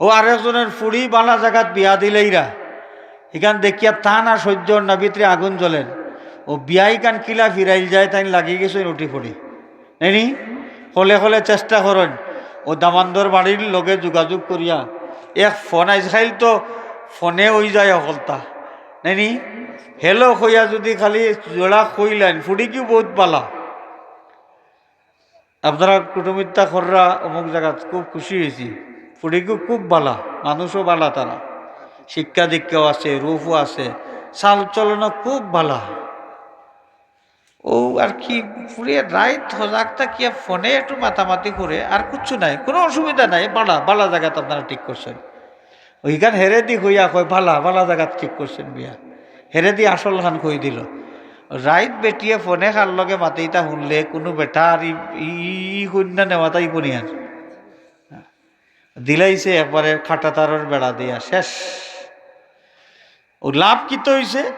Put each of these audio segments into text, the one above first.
ও আরেকজনের ফুড়ি বালা জায়গাত বিয়া দিলেইরা। এখান দেখিয়া তা না সহ্য না, ভিতরে আগুন জ্বলেন ও বিয়াই কান কিলা ফিরাইল যায় তাই লাগি গেছে উঠি পড়ি নাইনি হলে হলে চেষ্টা করেন। ও দামান্দর বাড়ির লগে যোগাযোগ করিয়া এক ফোন আইসাইল তো ফোনে ওই যায় অকলতা। নাইনি হেলো হইয়া যদি খালি জোড়া কইলেন ফুড়ি কি বহুত পালা আপনারা কুটুমিত্তা খররা অমুক জায়গাত খুব খুশি হয়েছি ফুড়িকু খুব বালা মানুষও বালা তারা শিক্ষা দীক্ষাও আছে রূপও আছে চাল চলনও খুব বালা ও আর কি ফুরিয়ে রাইত সজাগ থাকিয়া ফোনে একটু মাতামাতি করে আর কিচ্ছু নাই কোনো অসুবিধা নাই বালা বালা জায়গাত আপনারা ঠিক করছেন ওইখান হেরে দি হইয়া কয় বালা বালা জায়গাত ঠিক করছেন বিয়া হেরে দি আসল খান কই দিল রাইত বেটিয়ে ফোনে খার লগে মাতিটা শুনলে কোনো বেটা আর ই ই কন্যা নেওয়াতাই করিয়ান দিলাইছে, একবারে খাটা তারের বেড়া দিয়া, শেষ। ও লাভ কি তো হইছে?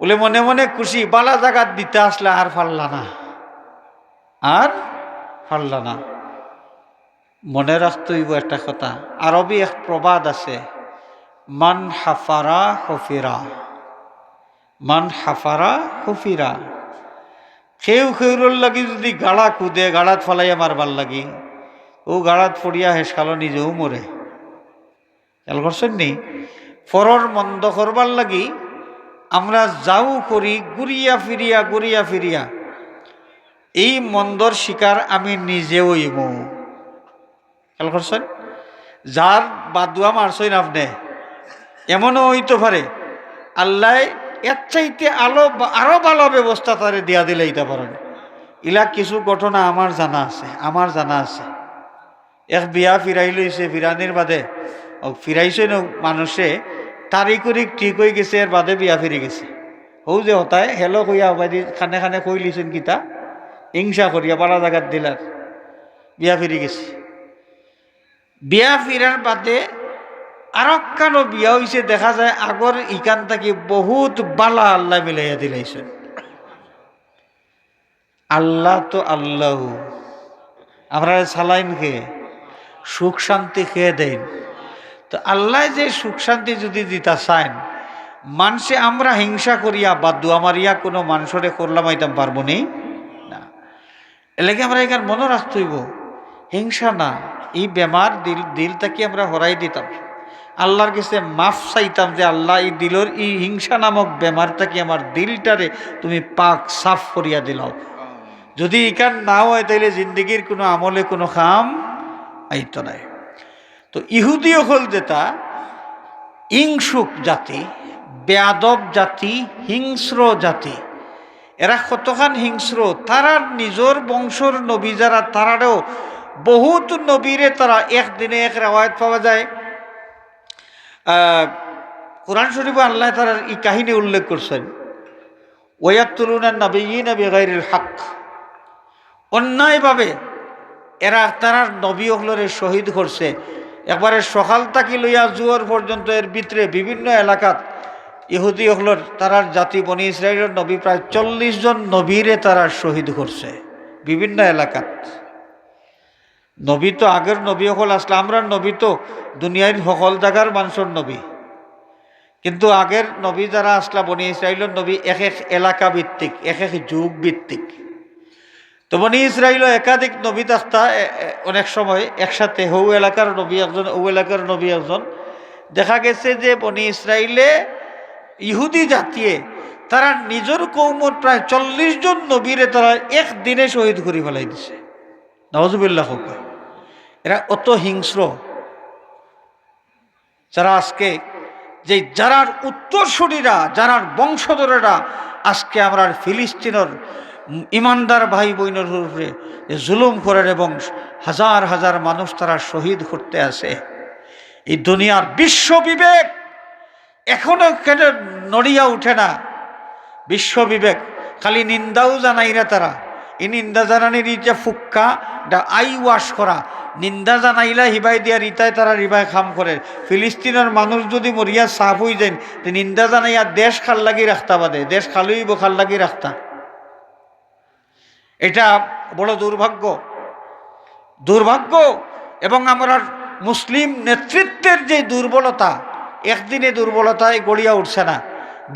বলে মনে মনে খুশি, বালা জাগাত দিতে আসলে আর ফাল্লা না। আর ফাল্লা না। মনে রাখতে হইব একটা কথা, আরবি এক প্রবাদ আছে, মান হাফারা হফিরা। মান হাফারা হফিরা। খেউ খেউরর লাগি যদি গাড়া কুদে গাড়াত ফলাইয়া মারবার লাগি। ও গাড়াত ফড়িয়া হেসকালো নিজেও মরে। খেয়াল করছেন নি? ফরর মন্দ করবার লাগি আমরা যাও করি ঘুরিয়া ফিরিয়া ঘুরিয়া ফিরিয়া। এই মন্দর শিকার আমি নিজেও ইমু। খেয়াল করছেন? যার বাদুয়া মারছই না আপনি, এমনও হইতে পারে। আল্লাহ এর চাইতে আলো আরও ভালো ব্যবস্থা তারে দিয়া দিলে এইটা পারেন ইলা কিছু ঘটনা আমার জানা আছে, আমার জানা আছে। এক বিয়া ফিরাই লইছে ফিরানির বাদে। ফিরাইছে ন মানুষে তারিখরিক ঠিক হয়ে গেছে এর বাদে বিয়া ফিরে গেছে। হৌ যে হতায় হেলো কইয়া বাদি, খানে খানে কই লিছেন কিতা। হিংসা করিয়া পালা জায়গাত দিলার বিয়া ফিরে গেছে। বিয়া ফিরার বাদে আর কানো বিয়া হয়েছে দেখা যায় আগর ইকান থাকি বহুত বালা আল্লাহ মিলাইয়া দিলাইছেন আল্লাহ তো আল্লাহ। আমরা সালাইন খেয়ে সুখ শান্তি খেয়ে দেন। তো আল্লাহ যে সুখ শান্তি যদি দিতা চান মানুষে আমরা হিংসা করিয়া বা দুয়া মারিয়া কোনো মানুষরে করলাম আইতাম পারব নি? না। এলাকে আমরা এখানে মনে রাখতে হইব। হিংসা না। এই বেমার দিল দিল দিলটাকে আমরা হরাই দিতাম। আল্লাহর কাছে মাফ চাইতাম যে আল্লাহ এই দিলর এই হিংসা নামক বেমারটাকে আমার দিলটারে তুমি পাক সাফ করিয়া দিলাও। যদি ইকান না হয় তাইলে জিন্দগির কোনো আমলে কোনো খাম আইতো নাই তো ইহুদিও হল যেটা ইংসুক জাতি, বেয়াদব জাতি, হিংস্র জাতি। এরা কতখান হিংস্র? তারা নিজের বংশর নবী যারা, তারারও বহুত নবীরে তারা একদিনে এক রেওয়ায়ত পাওয়া যায়। কোরআন শরীফ আল্লাহ তারা এই কাহিনী উল্লেখ করছেন। ওয়াতুলুনার নবীন বেগাইরের হক অন্যায়ভাবে এরা তারার নবী হলরে শহীদ করছে। একবারে সকাল তাকি লইয়া জুয়ার পর্যন্ত এর ভিতরে বিভিন্ন এলাকাত ইহুদি হলর তারার জাতি, বনি ইসরায়েলের নবী, প্রায় চল্লিশ জন নবীরে তারা শহীদ করছে, বিভিন্ন এলাকাত। নবী তো আগের নবী হল আসলে আমরা নবী তো দুনিয়ার সকল জায়গার মানুষের নবী। কিন্তু আগের নবী যারা আসলা, বনি ইসরায়েলের নবী, এক এক এলাকা ভিত্তিক, এক এক যুগ ভিত্তিক। তো বনি ইসরায়েলও একাধিক নবী এ- অনেক সময় একসাথে হৌ এলাকার নবী একজন ও এলাকার নবী একজন। দেখা গেছে যে বনি ইসরায়েলে ইহুদি জাতিয়ে তারা নিজের কৌমর প্রায় চল্লিশ জন নবীরে তারা একদিনে শহীদ করে ফেলাই দিছে। নওয়াজুবিল্লাহ হোক। এরা অত হিংস্র। যারা আজকে যে যারার উত্তরসূরিরা, যারার বংশধরেরা, আজকে আমরা ফিলিস্তিনের ইমানদার ভাই বোনের উপরে জুলুম করেন এবং হাজার হাজার মানুষ তারা শহীদ করতে আসে। এই দুনিয়ার বিশ্ব বিবেক এখনও কেন নড়িয়া উঠে না? বিশ্ব বিবেক, খালি নিন্দাও জানাই না তারা। এই নিন্দা জানানির যে ফুক্কা দা আই ওয়াশ করা। নিন্দা জানাইলা হিবাই দিয়া রিতায় তারা রিবাই খাম করে। ফিলিস্তিনের মানুষ যদি মরিয়া সাফ হয়ে যায় নিন্দা জানাইয়া দেশ খাল লাগি রাখতা বাদে। দেশ খালুইব খাল লাগি রাখতা। এটা বড় দুর্ভাগ্য। দুর্ভাগ্য এবং আমরা মুসলিম নেতৃত্বের যে দুর্বলতা একদিনে দুর্বলতায় গড়িয়া উঠছে না।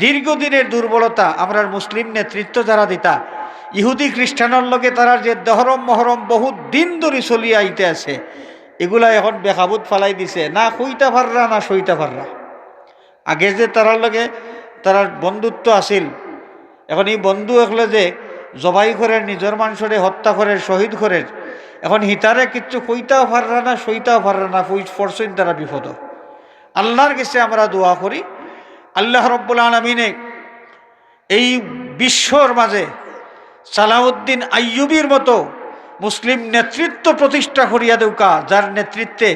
দীর্ঘদিনের দুর্বলতা আমরা মুসলিম নেতৃত্ব যারা দিতা, ইহুদি খ্রিস্টানের লগে তারা যে দহরম মহরম বহুত দিন ধরে চলিয়ে আইতে আছে, এগুলা এখন বেকাবুত ফালাই দিছে। না সইতা পাররা না সইতা পাররা আগে যে তারার লগে তারার বন্ধুত্ব আছিল, এখন এই বন্ধু এগুলো যে জবাই করে, নিজের মানুষরে হত্যা করে, শহীদ করে। এখন হিতারে কিচ্ছু কইতাও পাররা না, সইতাও পাররা না ফরসইন তারা বিপদ। আল্লাহর কাছে আমরা দোয়া করি। আল্লাহ রব্বুল আলমিনে এই বিশ্বর মাঝে সালাউদ্দিন আইয়ুবির মতো মুসলিম নেতৃত্ব প্রতিষ্ঠা করিয়া দেউকা, যার নেতৃত্বে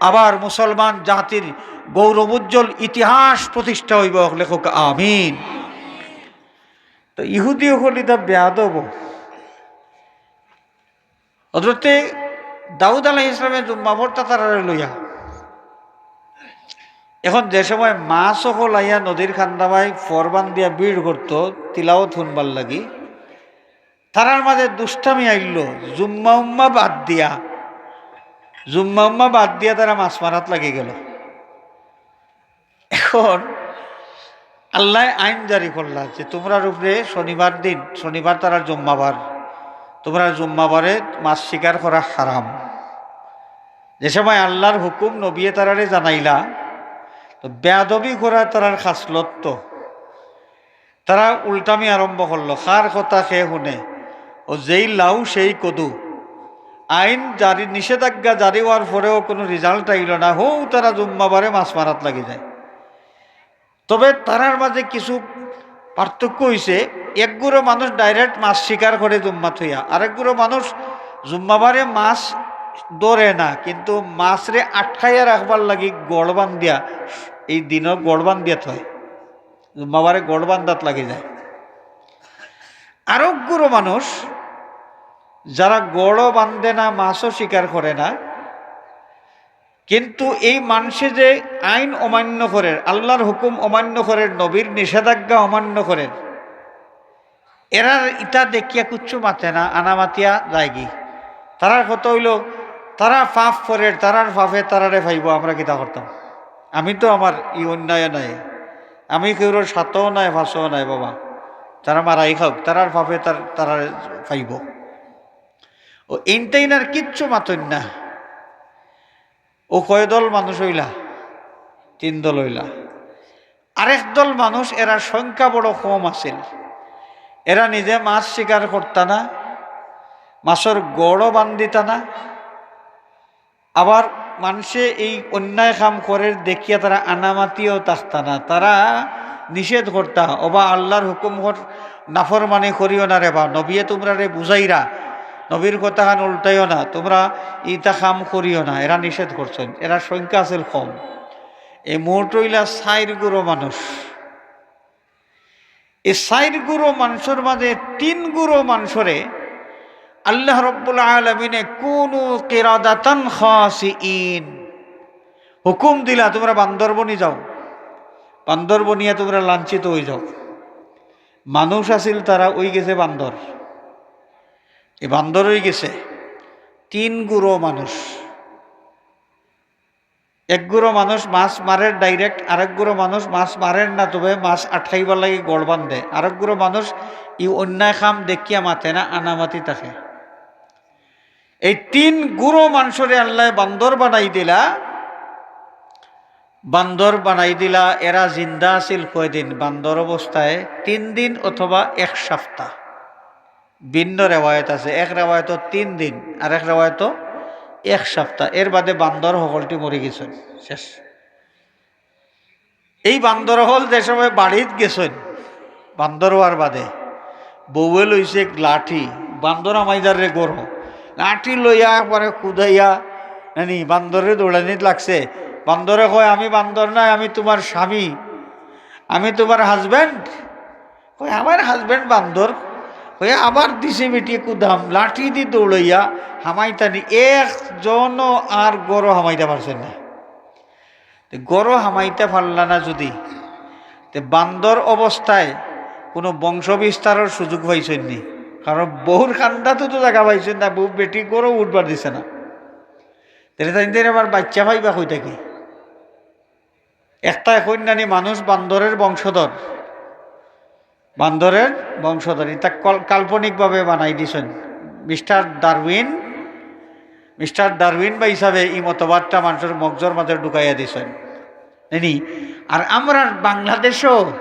আবার মুসলমান জাতির গৌরবোজ্জ্বল ইতিহাস প্রতিষ্ঠা হইব। লেখক আমিন। তো ইহুদি হলিতা বেয়াদব হজরতে দাউদ আলাহ ইসলামের জুম্মাবরটা তারা লইয়া এখন যে সময় মাছ হল আইয়া নদীর খান্দাবাই ফরবান দিয়া ভিড় করতো তিলাও থুনবার লাগি, তারার মাঝে দুষ্টামি আইল, জুম্মা উম্মা বাদ দিয়া। জুম্মা উম্মা বাদ দিয়া তারা মাছ মারাত লাগি গেল। এখন আল্লাহ আইন জারি করলা যে তোমরার উপরে শনিবার দিন, শনিবার তারা জুম্মাবার। তোমরা জুম্মাবারে মাছ শিকার করা হারাম। যে সময় আল্লাহর হুকুম নবিয়ে তারারে জানাইলা, তো বেয়াদবি করা তারার খাসলত তারা উল্টামি আরম্ভ করল, কার কথা সে শুনে? ও যেই লাউ সেই কদু। আইন জারি, নিষেধাজ্ঞা জারি হওয়ার পরেও কোনো রেজাল্ট আইল না। হৌ, তারা জুম্মাবারে মাছ মারাত লাগি যায়। তবে তারার মাঝে কিছু পার্থক্য হয়েছে একগুলো মানুষ ডাইরেক্ট মাছ শিকার করে জুম্মা থইয়া আরেকগুলো মানুষ জুম্মাবারে মাছ ধরে না, কিন্তু মাছরে আটকাইয়া রাখবার লাগি গড় বান্ধিয়া, এই দিনও গড় বান্ধিয়া থয় জুম্মাবারে গড় বান্ধাত লাগি যায়। আরোগ্যরও মানুষ যারা গড়ও বান্ধে না, মাছও শিকার করে না কিন্তু এই মানুষে যে আইন অমান্য করেন আল্লাহর হুকুম অমান্য করেন নবীর নিষেধাজ্ঞা অমান্য করেন এরা ইটা দেখিয়া কুচ্ছু মাতে না আনামাতিয়া যায়গি। তারার কত হইল, তারা ফাফ করে, তারার ফাফে তারারে ভাইব আমরা কিতা করতাম? আমি তো আমার ই অন্যায় নাই, আমি কেউর সাতও নাই ফাঁসও নাই বাবা। তারা মারাই খাওক, তারার ফাফে তার তারা পাইব ও ইনটাইনার কিচ্ছু মাতন না। ও কয় দল মানুষ হইলা, তিন দল হইলা। আরেক দল মানুষ, এরা সংখ্যা বড় কম আছিল। এরা নিজে মাছ শিকার করতা না, মাছের গড়ও বান্ধিতা না। আবার মানুষে এই অন্যায় কাম করে দেখিয়া তারা আনামাতিও থাকতা না। তারা নিষেধ করতা, অবা আল্লাহর হুকুম নাফর মানে করিও না রে বা, নবিয়ে তোমরা রে বুঝাইরা নবীর কথা খান উল্টাইও না, তোমরা ইতা কাম করিও না, এরা নিষেধ করছেন, এরা সংখ্যা আছিল কম। এই মোটইলা সাইর গুঁড়ো মানুষ। এই সাইর গুঁড়ো মানুষের মাঝে তিন গুঁড়ো মানুষরে আল্লাহ রব্বুল আলমিনে কোন কেরাদাতান ইন হুকুম দিলা, তোমরা বান্দরবনি যাও। বান্দরবনিয়া তোমরা লাঞ্ছিত হয়ে যাও। মানুষ আছিল তারা, ওই গেছে বান্দর। এ বান্দর হয়ে গেছে। তিন গুঁড়ো মানুষ। এক গুঁড়ো মানুষ মাছ মারের ডাইরেক্ট আরেক গুঁড়ো মানুষ মাছ মারেন না, তবে মাছ আটকাইবার লাগে গড় বান্ধে। আরেক গুঁড়ো মানুষ ই অন্যায় খাম দেখিয়া মাতে না, আনামাতি থাকে। এই তিন গুঁড়ো মানুষরে আল্লাহ বান্দর বানাই দিলা। বান্দর বানাই দিলা, এরা জিন্দা আছিল কয়দিন? বান্দর অবস্থায় তিন দিন অথবা এক সপ্তাহ। ভিন্ন রেওয়ায়ত আছে। এক রেওয়ায়ত তিন দিন, আর এক রেওয়ায়ত এক সপ্তাহ। এর বাদে বান্দর সকলটি মরে গেছেন। শেষ। এই বান্দর হল যে সময় বাড়িত গেছেন, বান্দর হওয়ার বাদে বউয়ে লইছে লাঠি। বান্দর আমাইদার রে গরম লাঠি লইয়া পরে কুদাইয়া। নানি বান্দরে দৌড়ানিত লাগছে। বান্দরে কয়, আমি বান্দর নাই, আমি তোমার স্বামী। আমি তোমার হাজব্যান্ড কয় আমার হাজব্যান্ড বান্দর হয়ে আবার দিছে বেটি কুদাম, লাঠি দি দৌড়াইয়া হামাইতানি একজনও আর গড় হামাইতে পারছেন না। গড় হামাইতে পারলা না যদি, তে বান্দর অবস্থায় কোনো বংশ বিস্তারের সুযোগ পাইছেন নি, কারণ বহুর খান্দাতো তো জায়গা পাইছেন না বহু বেটি গড়ও উঠবার দিছে না। তাহলে তাই আবার বাচ্চা ভাইবা হই থাকি একটা কন্যানি মানুষ বান্দরের বংশধর। বান্দরের বংশধর। কল- কাল্পনিকভাবে বানাই দিছেন। মিস্টার ডারউইন মিস্টার ডারউইন বা হিসাবে এই মতবাদটা মানুষের মগজর মাঝে ঢুকাইয়া দিছেন। জানি আর আমরা বাংলাদেশও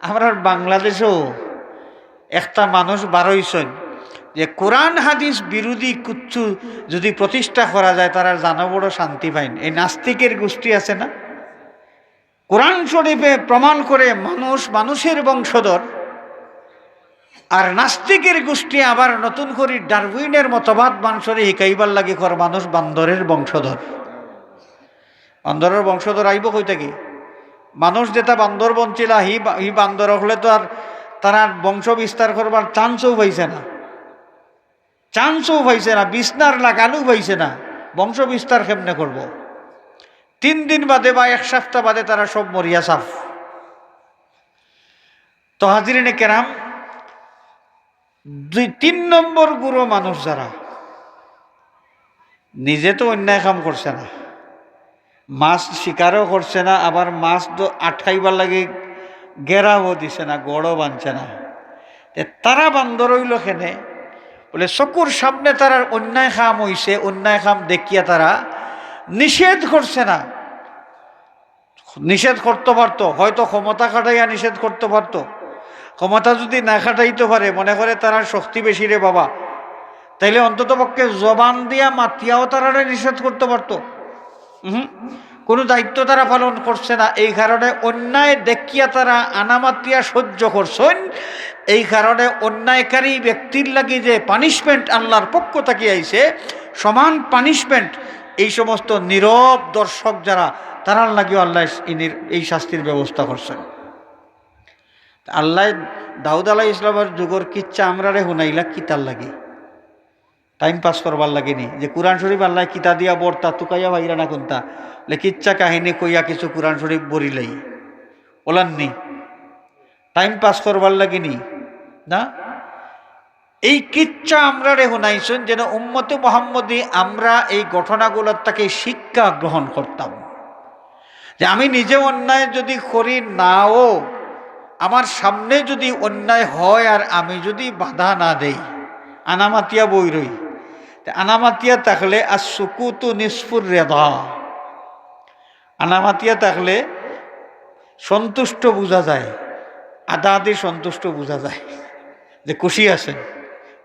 আমরা বাংলাদেশও একটা মানুষ বারইছেন যে কোরআন হাদিস বিরোধী কুচ্ছু যদি প্রতিষ্ঠা করা যায় তারা জানো বড় শান্তি পাইন এই নাস্তিকের গোষ্ঠী আছে না? কোরআন শরীফে প্রমাণ করে মানুষ মানুষের বংশধর, আর নাস্তিকের গোষ্ঠী আবার নতুন করে ডারউইনের মতবাদ মানুষের শিকাইবার লাগে কর মানুষ বান্দরের বংশধর। বান্দরের বংশধর আইব কই থাকি মানুষ যেটা বান্দর বঞ্চিলা, হি হি বান্দর হলে তো আর তারা বংশ বিস্তার করবার চান্সও পাইছে না। চান্সও পাইছে না বিছনার লাগানো পাইছে না। বংশ বিস্তার কেমনে করব। তিন দিন বাদে বা এক সপ্তাহ বাদে তারা সব মরিয়া সাফ। তো হাজিরিনে কেরাম, দুই তিন নম্বর গুরু মানুষ যারা, নিজে তো অন্যায় কাম করছে না। মাছ শিকারও করছে না, আবার মাছ তো আটকাইবার লাগে গেরাও দিছে না, গড়ও বানছে না। তারা বান্দর হইল খেনে বলে চকুর সামনে তারা অন্যায় খাম হইছে, অন্যায় খাম দেখিয়া তারা নিষেধ করছে না। নিষেধ করতে পারতো, হয়তো ক্ষমতা খাটাইয়া নিষেধ করতে পারতো। ক্ষমতা যদি না খাটাইতে পারে, মনে করে তারা শক্তি বেশি রে বাবা। তাইলে অন্তত পক্ষে জবান দিয়া মাতিয়াও তারা নিষেধ করতে পারতো। হুম কোনো দায়িত্ব তারা পালন করছে না। এই কারণে অন্যায় দেখিয়া তারা আনামাতিয়া সহ্য করছেন। এই কারণে অন্যায়কারী ব্যক্তির লাগি যে পানিশমেন্ট আল্লাহর পক্ষ থেকে আইছে, সমান পানিশমেন্ট এই সমস্ত নীরব দর্শক যারা, তারার লাগিও আল্লাহ এই শাস্তির ব্যবস্থা করছেন। আল্লাহ দাউদ আলাহ ইসলামের যুগর কিচ্ছা আমরারে হুনাইলা কিতার লাগে? টাইম পাস করবার লাগেনি যে কোরআন শরীফ আল্লাহ কিতা দিয়া বর্তা, তুকাইয়া ভাইরা না কোনটা কিচ্ছা কাহিনী কইয়া কিছু কোরআন শরীফ বরিলাই বলাননি টাইম পাস করবার লাগেনি না? এই কিচ্ছা আমরা রে হুনাইছেন যেন উম্মতে মোহাম্মদী আমরা এই ঘটনাগুলোর তাকে শিক্ষা গ্রহণ করতাম। যে আমি নিজে অন্যায় যদি করি নাও, আমার সামনে যদি অন্যায় হয় আর আমি যদি বাধা না দেই। আনামাতিয়া বই রই। আনামাতিয়া থাকলে আর সুকুতু নিষ্ফুর রেধা আনামাতিয়া থাকলে সন্তুষ্ট বোঝা যায়। আদা আদি সন্তুষ্ট বোঝা যায়। যে খুশি আছেন।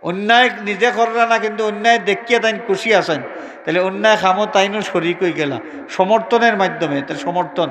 অন্যায় নিজে করলা না, কিন্তু অন্যায় দেখিয়ে তাই খুশি আসেন তাহলে অন্যায় খামো তাইনও শরিক হয়ে গেলা। সমর্থনের মাধ্যমে তার সমর্থন।